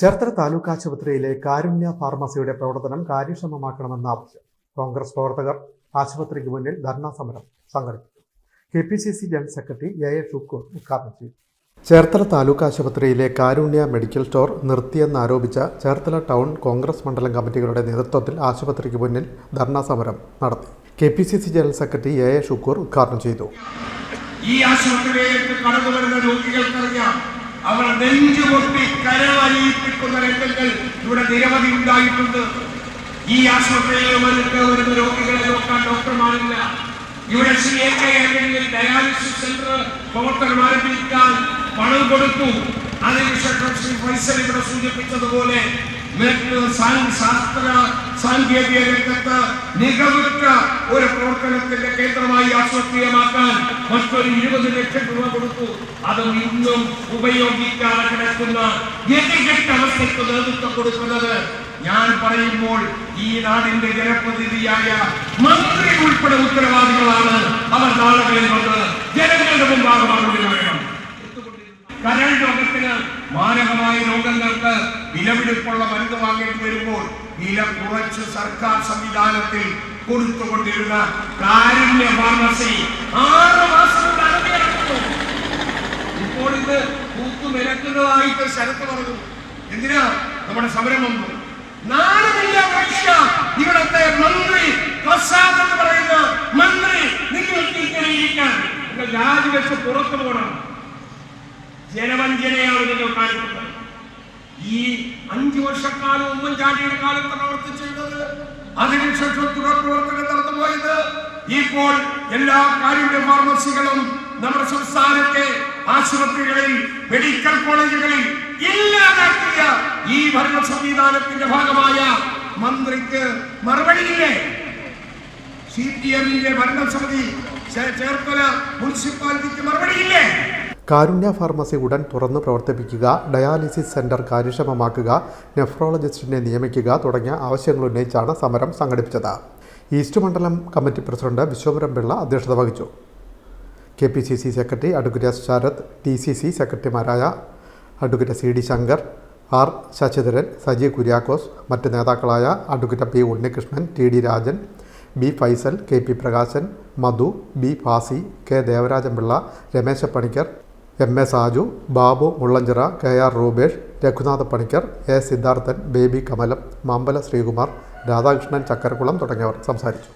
ചേർത്തല താലൂക്ക് ആശുപത്രിയിലെ കാരുണ്യ ഫാർമസിയുടെ പ്രവർത്തനം കാര്യക്ഷമമാക്കണമെന്ന ആവശ്യം കോൺഗ്രസ് പ്രവർത്തകർ ആശുപത്രിക്ക് മുന്നിൽ ധർണാ സമരം സംഘടിപ്പിച്ചു. K P C C general secretary A A Shukoor ഉദ്ഘാടനം ചെയ്തു. ചേർത്തല താലൂക്ക് ആശുപത്രിയിലെ കാരുണ്യ മെഡിക്കൽ സ്റ്റോർ നിർത്തിയെന്നാരോപിച്ച ചേർത്തല ടൗൺ കോൺഗ്രസ് മണ്ഡലം കമ്മിറ്റികളുടെ നേതൃത്വത്തിൽ ആശുപത്രിക്ക് മുന്നിൽ ധർണാ സമരം നടത്തി. K P C C general secretary A A Shukoor ഉദ്ഘാടനം ചെയ്തു. ഈ ആശുപത്രിയിലേക്ക് കടന്നു വരുന്ന രോഗികൾക്കറിയാം അവർ നെഞ്ചുപൊട്ടി കരവലിയിപ്പിക്കുന്ന രംഗങ്ങൾ ഇവിടെ നിരവധി ഉണ്ടായിട്ടുണ്ട്. ഈ ആശുപത്രിയിൽ വരുന്ന വരുന്ന രോഗികളെ നോക്കാൻ ഡോക്ടർമാരില്ല. ഇവിടെ Sree A K dialysis centre പ്രവർത്തനം ആരംഭിക്കാൻ പണം കൊടുത്തു. അതിനുശേഷം ഫൈസൽ ഇവിടെ സൂചിപ്പിച്ചതുപോലെ ശാസ്ത്ര സാങ്കേതിക രംഗത്ത് മികവുറ്റ ഒരു പ്രവർത്തനത്തിന്റെ കേന്ദ്രമായി ആശുപത്രിയമാക്കാൻ മറ്റൊരു ഇരുപത് ലക്ഷം രൂപ കൊടുത്തു. അതും ഇന്നും ഉപയോഗിക്കാതെ കിടക്കുന്ന ഗതികെട്ട അവസ്ഥയ്ക്ക് നേതൃത്വം കൊടുക്കുന്നത് ഞാൻ പറയുമ്പോൾ ഈ നാടിന്റെ ജനപ്രതിനിധിയായ മന്ത്രി ഉൾപ്പെടെ ഉത്തരവാദികളാണ് അവർ നാളുകളിൽ വന്ന് ജനങ്ങളുടെ മുമ്പാകെ മറുപടി പറയണം കരൾ രോഗത്തിന് മാരകമായ രോഗങ്ങൾക്ക് വിലപിടിപ്പുള്ള മരുന്ന് വാങ്ങേണ്ടി വരുമ്പോൾ വില കുറച്ച് സർക്കാർ സംവിധാനത്തിൽ കൊടുത്തുകൊണ്ടിരുന്ന കാരുണ്യ ഫാർമസി ആറ് മാസം ഇപ്പോൾ ഇത് കൂത്തുമിരക്കുന്നതായിട്ട് ശരത്ത് പറഞ്ഞു. എന്തിനാ? നമ്മുടെ സമരം ഇവിടത്തെ മന്ത്രി പ്രസാദ് എന്ന് പറയുന്ന മന്ത്രി നിങ്ങൾക്ക് രാജിവെച്ച് പുറത്തു പോകണം. ജനവഞ്ചനയാണ് നിങ്ങൾ കാണിക്കുന്നത്. ഈ അഞ്ചു വർഷക്കാലം ഉമ്മൻചാണ്ടിയുടെ കാലത്ത് പ്രവർത്തിച്ചിരുന്നത് അതിനുശേഷം തുടർ പ്രവർത്തനം നടന്നുപോയത് ഇപ്പോൾ എല്ലാ കാരുണ്യ ഫാർമസികളും നമ്മുടെ സംസ്ഥാനത്തെ ആശുപത്രികളിൽ മെഡിക്കൽ കോളേജുകളിൽ ഇല്ലാതാക്കിയ ഈ ഭരണ സംവിധാനത്തിന്റെ ഭാഗമായ മന്ത്രിക്ക് മറുപടിയില്ലേ? സി പി എമ്മിന്റെ ഭരണസമിതി ചേർത്തല മുനിസിപ്പാലിറ്റിക്ക് മറുപടിയില്ലേ? കാരുണ്യ ഫാർമസി ഉടൻ തുറന്ന് പ്രവർത്തിപ്പിക്കുക ഡയാലിസിസ് സെന്റർ കാര്യക്ഷമമാക്കുക നെഫ്രോളജിസ്റ്റിനെ നിയമിക്കുക തുടങ്ങിയ ആവശ്യങ്ങൾ ഉന്നയിച്ചാണ് സമരം സംഘടിപ്പിച്ചത്. ഈസ്റ്റ് മണ്ഡലം കമ്മിറ്റി പ്രസിഡന്റ് വിശ്വപുരം പിള്ള അധ്യക്ഷത വഹിച്ചു. K P C C secretary advocate Sarath T C C സെക്രട്ടറിമാരായ advocate C D Shankar R Sasidharan Saji Kuriakose മറ്റ് നേതാക്കളായ advocate P Unnikrishnan T D Rajan B Faisal K P Prakashan Madhu B Fasi K Devarajan Pillai Ramesh Panicker M A Saju Babu Mullanchira K R Rupesh Raghunatha Panicker A Siddharthan Baby Kamalam Mampala Sreekumar Radhakrishnan Chakkarakulam തുടങ്ങിയവർ സംസാരിച്ചു.